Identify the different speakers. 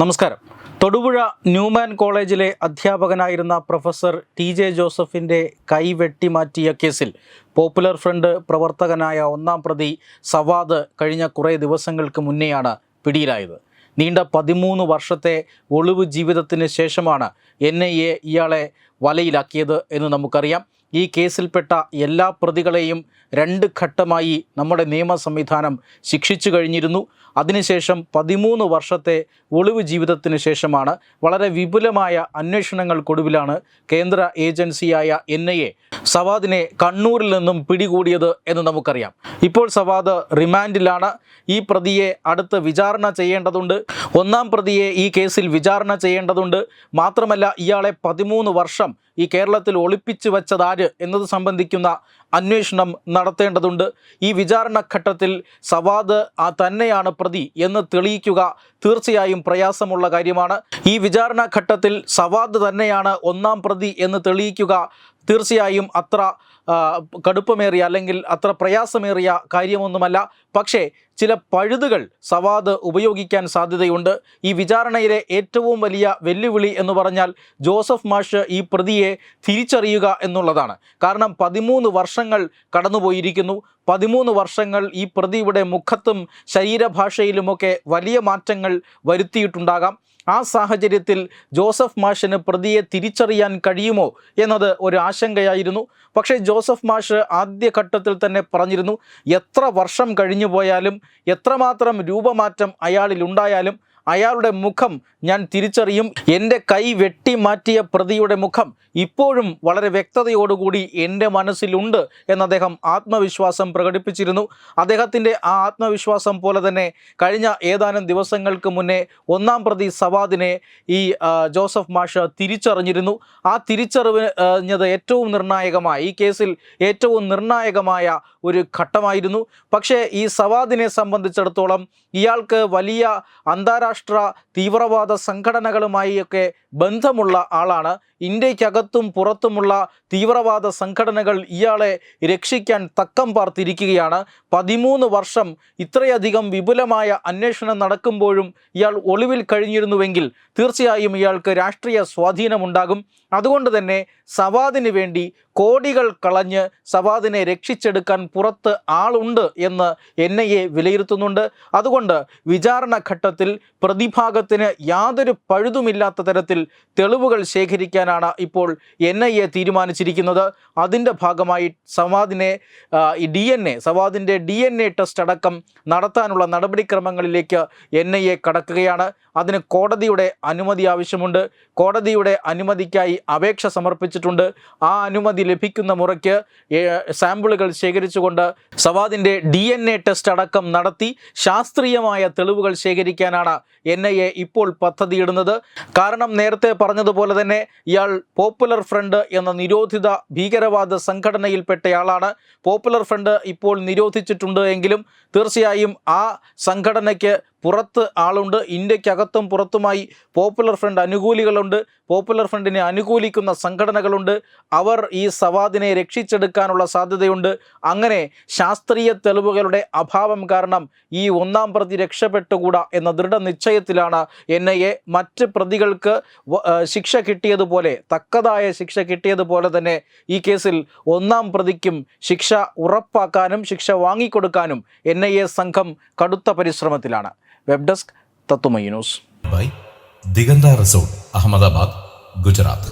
Speaker 1: നമസ്കാരം. തൊടുപുഴ ന്യൂമാൻ കോളേജിലെ അധ്യാപകനായിരുന്ന professor T J ജോസഫിന്റെ കൈ വെട്ടിമാറ്റിയ കേസിൽ പോപ്പുലർ ഫ്രണ്ട് പ്രവർത്തകനായ ഒന്നാം പ്രതി സവാദ് കഴിഞ്ഞ കുറേ ദിവസങ്ങൾക്ക് മുന്നെയാണ് പിടിയിലായത്. നീണ്ട പതിമൂന്ന് വർഷത്തെ ഒളിവ് ജീവിതത്തിന് ശേഷമാണ് എൻ ഐ എ ഇയാളെ വലയിലാക്കിയത് എന്ന് നമുക്കറിയാം. ഈ കേസിൽപ്പെട്ട എല്ലാ പ്രതികളെയും രണ്ട് ഘട്ടമായി നമ്മുടെ നിയമ സംവിധാനം ശിക്ഷിച്ചു കഴിഞ്ഞിരുന്നു. അതിനുശേഷം പതിമൂന്ന് വർഷത്തെ ഒളിവ് ജീവിതത്തിന് ശേഷമാണ് വളരെ വിപുലമായ അന്വേഷണങ്ങൾക്കൊടുവിലാണ് കേന്ദ്ര ഏജൻസിയായ എൻ ഐ എ സവാദിനെ കണ്ണൂരിൽ നിന്നും പിടികൂടിയത് എന്ന് നമുക്കറിയാം. ഇപ്പോൾ സവാദ് റിമാൻഡിലാണ്. ഈ പ്രതിയെ അടുത്ത് വിചാരണ ചെയ്യേണ്ടതുണ്ട്. ഒന്നാം പ്രതിയെ ഈ കേസിൽ വിചാരണ ചെയ്യേണ്ടതുണ്ട്. മാത്രമല്ല ഇയാളെ പതിമൂന്ന് വർഷം மொத்தம் ഈ കേരളത്തിൽ ഒളിപ്പിച്ചു വച്ചതാര് എന്നത് സംബന്ധിക്കുന്ന അന്വേഷണം നടത്തേണ്ടതുണ്ട്. ഈ വിചാരണഘട്ടത്തിൽ സവാദ് ആ തന്നെയാണ് പ്രതി എന്ന് തെളിയിക്കുക തീർച്ചയായും പ്രയാസമുള്ള കാര്യമാണ്. ഈ വിചാരണഘട്ടത്തിൽ സവാദ് തന്നെയാണ് ഒന്നാം പ്രതി എന്ന് തെളിയിക്കുക തീർച്ചയായും അത്ര കടുപ്പമേറിയ അല്ലെങ്കിൽ അത്ര പ്രയാസമേറിയ കാര്യമൊന്നുമല്ല. പക്ഷേ ചില പഴുതുകൾ സവാദ് ഉപയോഗിക്കാൻ സാധ്യതയുണ്ട്. ഈ വിചാരണയിലെ ഏറ്റവും വലിയ വെല്ലുവിളി എന്ന് പറഞ്ഞാൽ ജോസഫ് മാഷ് ഈ പ്രതിയെ തിരിച്ചറിയുക എന്നുള്ളതാണ്. കാരണം പതിമൂന്ന് വർഷങ്ങൾ കടന്നുപോയിരിക്കുന്നു. പതിമൂന്ന് വർഷങ്ങൾ ഈ പ്രതിയുടെ മുഖത്തും ശരീരഭാഷയിലുമൊക്കെ വലിയ മാറ്റങ്ങൾ വരുത്തിയിട്ടുണ്ടാകാം. ആ സാഹചര്യത്തിൽ ജോസഫ് മാഷിന് പ്രതിയെ തിരിച്ചറിയാൻ കഴിയുമോ എന്നത് ഒരു ആശങ്കയായിരുന്നു. പക്ഷേ ജോസഫ് മാഷ് ആദ്യഘട്ടത്തിൽ തന്നെ പറഞ്ഞിരുന്നു എത്ര വർഷം കഴിഞ്ഞു പോയാലും എത്രമാത്രം രൂപമാറ്റം അയാളിൽ ഉണ്ടായാലും അയാളുടെ മുഖം ഞാൻ തിരിച്ചറിയും. എന്റെ കൈ വെട്ടി മാറ്റിയ പ്രതിയുടെ മുഖം ഇപ്പോഴും വളരെ വ്യക്തതയോടുകൂടി എന്റെ മനസ്സിലുണ്ട് എന്ന് അദ്ദേഹം ആത്മവിശ്വാസം പ്രകടിപ്പിച്ചിരുന്നു. അദ്ദേഹത്തിന്റെ ആ ആത്മവിശ്വാസം പോലെ തന്നെ കഴിഞ്ഞ ഏതാനും ദിവസങ്ങൾക്ക് മുന്നേ ഒന്നാം പ്രതി സവാദിനെ ഈ ജോസഫ് മാഷ തിരിച്ചറിഞ്ഞിരുന്നു. ആ തിരിച്ചറിഞ്ഞത് ഏറ്റവും നിർണായകമായ ഈ കേസിൽ ഏറ്റവും നിർണായകമായ ഒരു ഘട്ടമായിരുന്നു. പക്ഷേ ഈ സവാദിനെ സംബന്ധിച്ചിടത്തോളം ഇയാൾക്ക് വലിയ അന്താരാഷ്ട്ര തീവ്രവാദ സംഘടനകളുമായി ഒക്കെ ബന്ധമുള്ള ആളാണ്. ഇന്ത്യക്കകത്തും പുറത്തുമുള്ള തീവ്രവാദ സംഘടനകൾ ഇയാളെ രക്ഷിക്കാൻ തക്കം പാർത്തിരിക്കുകയാണ്. പതിമൂന്ന് വർഷം ഇത്രയധികം വിപുലമായ അന്വേഷണം നടക്കുമ്പോഴും ഇയാൾ ഒളിവിൽ കഴിഞ്ഞിരുന്നുവെങ്കിൽ തീർച്ചയായും ഇയാൾക്ക് രാഷ്ട്രീയ സ്വാധീനമുണ്ടാകും. അതുകൊണ്ട് തന്നെ സവാദിന് വേണ്ടി കോടികൾ കളഞ്ഞ് സവാദിനെ രക്ഷിച്ചെടുക്കാൻ പുറത്ത് ആളുണ്ട് എന്ന് എൻ ഐ എ വിലയിരുത്തുന്നുണ്ട്. അതുകൊണ്ട് വിചാരണ ഘട്ടത്തിൽ പ്രതിഭാഗത്തിന് യാതൊരു പഴുതുമില്ലാത്ത തരത്തിൽ തെളിവുകൾ ശേഖരിക്കാനാണ് ഇപ്പോൾ എൻ ഐ എ തീരുമാനിച്ചിരിക്കുന്നത്. അതിന്റെ ഭാഗമായി സവാദിനെ ഡി എൻ എ സവാദിന്റെ ഡി എൻ എ ടെസ്റ്റ് അടക്കം നടത്താനുള്ള നടപടിക്രമങ്ങളിലേക്ക് എൻ ഐ എ കടക്കുകയാണ്. അതിന് കോടതിയുടെ അനുമതി ആവശ്യമുണ്ട്. കോടതിയുടെ അനുമതിക്കായി അപേക്ഷ സമർപ്പിച്ചിട്ടുണ്ട്. ആ അനുമതി ലഭിക്കുന്ന മുറയ്ക്ക് സാമ്പിളുകൾ ശേഖരിച്ചുകൊണ്ട് സവാദിന്റെ ഡി എൻ എ ടെസ്റ്റ് അടക്കം നടത്തി ശാസ്ത്രീയമായ തെളിവുകൾ ശേഖരിക്കാനാണ് എൻ ഐ എ ഇപ്പോൾ പദ്ധതിയിടുന്നത്. കാരണം നേരത്തെ പറഞ്ഞതുപോലെ തന്നെ ഇയാൾ പോപ്പുലർ ഫ്രണ്ട് എന്ന നിരോധിത ഭീകരവാദ സംഘടനയിൽപ്പെട്ടയാളാണ്. പോപ്പുലർ ഫ്രണ്ട് ഇപ്പോൾ നിരോധിച്ചിട്ടുണ്ട് എങ്കിലും തീർച്ചയായും ആ സംഘടനയ്ക്ക് പുറത്ത് ആളുണ്ട്. ഇന്ത്യക്കകത്തും പുറത്തുമായി പോപ്പുലർ ഫ്രണ്ട് അനുകൂലികളുണ്ട്. പോപ്പുലർ ഫ്രണ്ടിനെ അനുകൂലിക്കുന്ന സംഘടനകളുണ്ട്. അവർ ഈ സവാദിനെ രക്ഷിച്ചെടുക്കാനുള്ള സാധ്യതയുണ്ട്. അങ്ങനെ ശാസ്ത്രീയ തെളിവുകളുടെ അഭാവം കാരണം ഈ ഒന്നാം പ്രതി രക്ഷപ്പെട്ടുകൂടാ എന്ന ദൃഢനിശ്ചയത്തിലാണ് എൻ ഐ എ മറ്റ് പ്രതികൾക്ക് ശിക്ഷ കിട്ടിയതുപോലെ തക്കതായ ശിക്ഷ കിട്ടിയതുപോലെ തന്നെ ഈ കേസിൽ ഒന്നാം പ്രതിക്കും ശിക്ഷ ഉറപ്പാക്കാനും ശിക്ഷ വാങ്ങിക്കൊടുക്കാനും എൻ സംഘം കടുത്ത പരിശ്രമത്തിലാണ്. വെബ് ഡെസ്ക് തത്തുമൈ news
Speaker 2: by Diganta resort Ahmedabad Gujarat